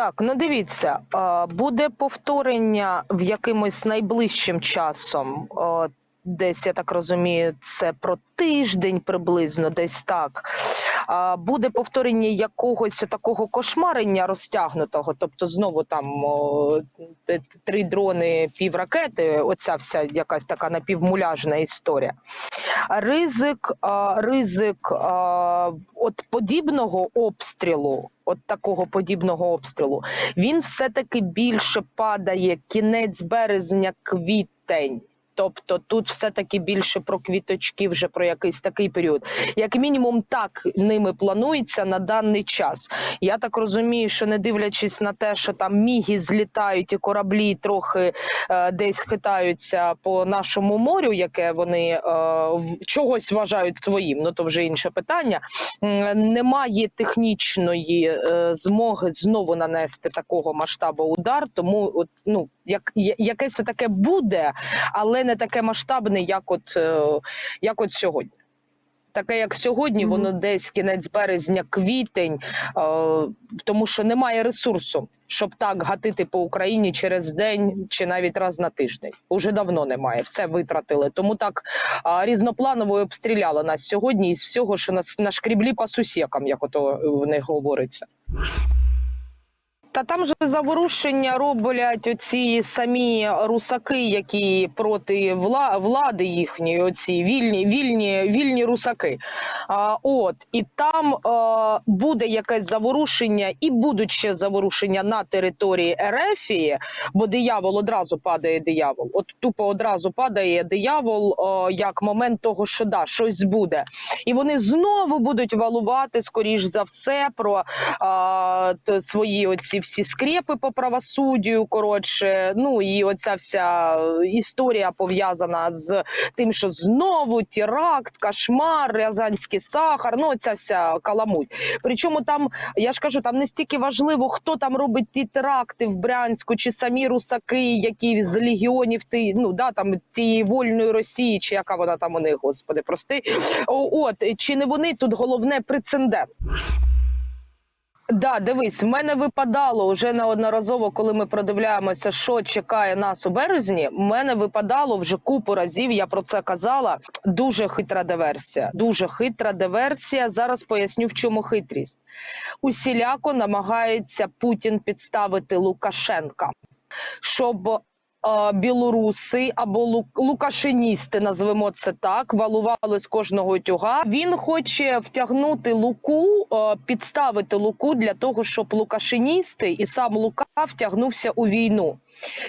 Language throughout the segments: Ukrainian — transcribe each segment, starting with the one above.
Так, ну дивіться, буде повторення в якимось найближчим часом. Десь я так розумію, це про тиждень приблизно, десь так. Буде повторення якогось такого кошмарення розтягнутого, тобто знову там три дрони, пів ракети, оця вся якась така напівмуляжна історія. Ризик, ризик от подібного обстрілу, от такого подібного обстрілу, він все-таки більше падає кінець березня, квітень. Тобто тут все-таки більше про квіточки, вже про якийсь такий період. Як мінімум, так ними планується на даний час. Я так розумію, що не дивлячись на те, що там міги злітають і кораблі трохи е, десь хитаються по нашому морю, яке вони е, чогось вважають своїм, ну то вже інше питання. Немає технічної е, змоги знову нанести такого масштабу удар, тому от ну як якесь таке буде, але не таке масштабне, як от, е, як от сьогодні. Таке, як сьогодні, воно десь кінець березня, квітень, е, тому що немає ресурсу, щоб так гатити по Україні через день чи навіть раз на тиждень. Уже давно немає, все витратили. Тому так різнопланово і обстріляли нас сьогодні із всього, що нас нашкріблі по сусікам, як ото в них говориться. Та там же заворушення роблять оці самі русаки, які проти вла- влади їхньої, оці вільні, вільні, вільні русаки. А, от і там е, буде якесь заворушення, і будуть ще заворушення на території Ерефії, бо диявол одразу падає диявол. От тупо одразу падає диявол, е, як момент того, що да, щось буде. І вони знову будуть валувати, скоріш за все, про а, свої оці всі скрепи по правосуддю. Коротше, ну і оця вся історія пов'язана з тим, що знову теракт, кошмар, рязанський сахар. Ну, ця вся каламуть. Причому там, я ж кажу, там не стільки важливо, хто там робить ті теракти в Брянську, чи самі русаки, які з легіонів ти, ну да, там тієї вольної Росії, чи яка вона там у них, господи, прости. От чи не вони тут головне прецедент? Да, дивись, в мене випадало вже неодноразово, коли ми продивляємося, що чекає нас у березні. в мене випадало вже купу разів. Я про це казала. Дуже хитра диверсія. Дуже хитра диверсія. Зараз поясню, в чому хитрість. Усіляко намагається Путін підставити Лукашенка, щоб білоруси або лу- лукашеністи, назвемо це так, валували з кожного тюга. Він хоче втягнути Луку, підставити Луку для того, щоб лукашеністи і сам Лука втягнувся у війну.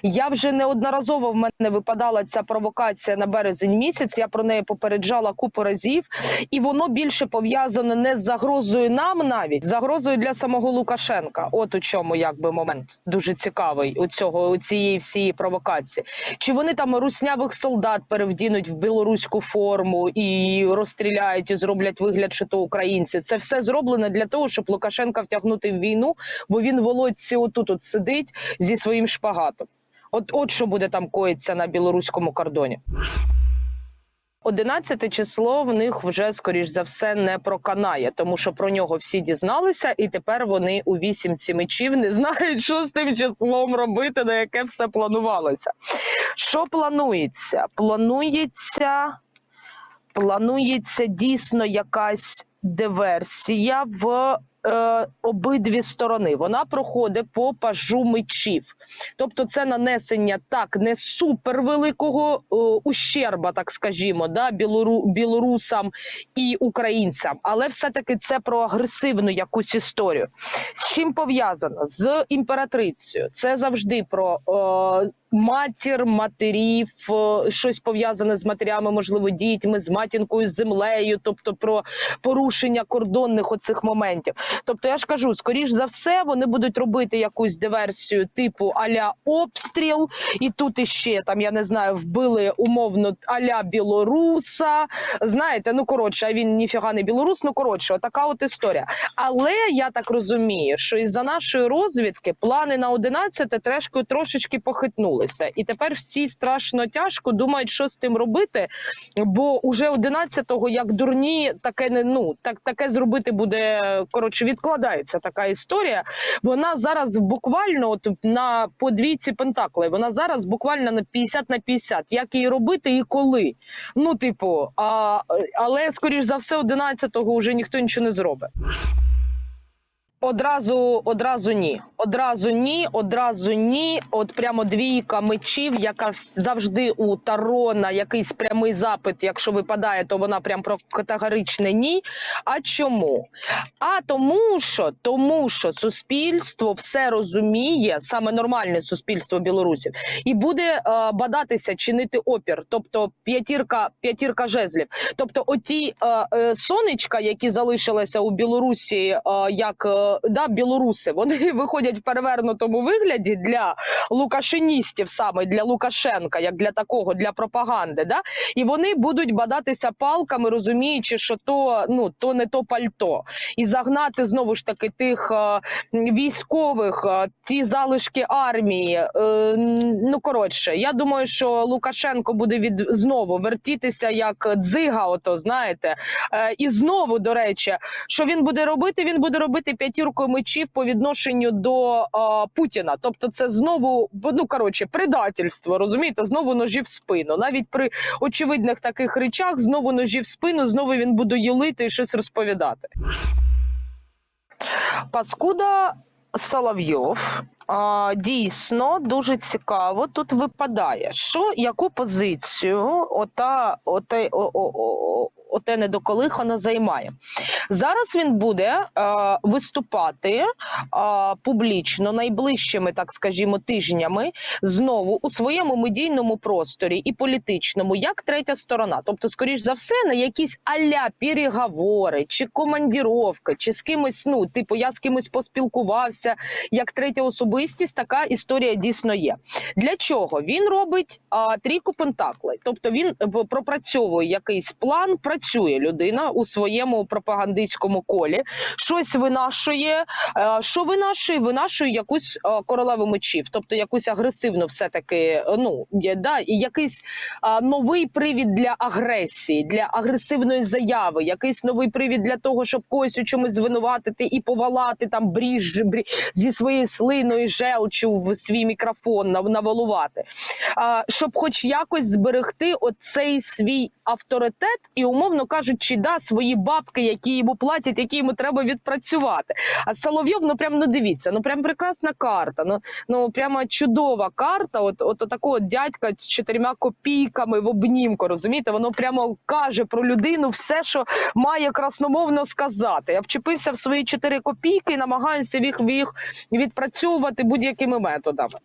Я вже неодноразово в мене випадала ця провокація на березень місяць. Я про неї попереджала купу разів, і воно більше пов'язане не з загрозою нам, навіть загрозою для самого Лукашенка. От у чому якби момент дуже цікавий у цього у цієї всієї провокації. Чи вони там руснявих солдат перевдінуть в білоруську форму і розстріляють і зроблять вигляд, що то українці? Це все зроблено для того, щоб Лукашенка втягнути в війну, бо він володці отут от сидить зі своїм шпагатом. От, от що буде там коїться на білоруському кордоні. 11 число в них вже скоріш за все не проканає, тому що про нього всі дізналися, і тепер вони у вісімці мечів не знають, що з тим числом робити, на яке все планувалося. Що планується? Планується, планується дійсно якась диверсія в. Е, обидві сторони вона проходить по пажу мечів, тобто це нанесення так не супер великого е, ущерба, так скажімо, да, білору, білорусам і українцям, але все-таки це про агресивну якусь історію. З чим пов'язано? З імператрицею. Це завжди про е, матір, матерів, е, щось пов'язане з матерями, можливо, дітьми, з матінкою, з землею, тобто про порушення кордонних оцих моментів. Тобто, я ж кажу, скоріш за все, вони будуть робити якусь диверсію типу аля обстріл, і тут іще там я не знаю, вбили умовно аля білоруса. Знаєте, ну коротше, а він ніфіга не білорус. Ну коротше, отака от історія. Але я так розумію, що із-за нашої розвідки плани на 11 трешкою трошечки похитнулися, і тепер всі страшно тяжко думають, що з тим робити. Бо уже 11-го, як дурні, таке не ну так таке зробити буде коротше що відкладається така історія. Вона зараз буквально от на подвійці Пентакли. Вона зараз буквально на 50 на 50. Як її робити і коли? Ну, типу, а, але скоріш за все, 11-го вже ніхто нічого не зробить. Одразу, одразу ні. Одразу ні, одразу ні. От прямо двійка мечів, яка завжди у Таро на якийсь прямий запит, якщо випадає, то вона прям про категоричне ні. А чому? А тому що, тому що суспільство все розуміє, саме нормальне суспільство білорусів, і буде е, бадатися чинити опір, тобто п'ятірка, п'ятірка жезлів. Тобто, оті е, е, сонечка, які залишилися у Білорусі, е, як е, да, білоруси, вони виходять в перевернутому вигляді для лукашеністів, саме для Лукашенка, як для такого, для пропаганди. Да? І вони будуть бадатися палками, розуміючи, що то ну то не то пальто, і загнати знову ж таки тих е, військових, е, ті залишки армії. Е, ну коротше, я думаю, що Лукашенко буде від знову вертітися як дзига, ото знаєте. Е, і знову, до речі, що він буде робити? Він буде робити п'ятіркою мечів по відношенню до е, Путіна. Тобто, це знову ну коротше, предательство. Розумієте, знову ножі в спину. Навіть при очевидних таких речах, знову ножі в спину, знову він буде юлити і щось розповідати. Паскуда Соловйов. А, дійсно дуже цікаво тут випадає, що яку позицію ота, оте, о, о, о, оте недоколихано займає. Зараз він буде е, виступати е, публічно найближчими, так скажімо, тижнями знову у своєму медійному просторі і політичному, як третя сторона. Тобто, скоріш за все, на якісь аля переговори чи командіровки, чи з кимось, ну типу, я з кимось поспілкувався, як третя особистість, така історія дійсно є. Для чого він робить а, трійку пентаклей? Тобто він пропрацьовує якийсь план, працює людина у своєму пропагандистському колі, щось винашує. Е, Що винашує? Винашує якусь е, королеву мечів, тобто якусь агресивну, все таки, ну є, да, і якийсь новий привід для агресії, для агресивної заяви, якийсь новий привід для того, щоб когось у чомусь звинуватити і повалати там бріж, брі, зі своєю слиною желчу в свій мікрофон нав- навалувати, щоб хоч якось зберегти оцей свій авторитет і, умовно кажучи, да, свої бабки, які йому платять, які йому треба відпрацювати. А Соловйов, ну прям ну дивіться, ну прям прекрасна карта. Ну ну прямо чудова карта. От, от такого дядька з чотирма копійками в обнімку. Розумієте, воно прямо каже про людину все, що має красномовно сказати. Я вчепився в свої чотири копійки і намагаюся їх, їх відпрацьовувати будь-якими методами.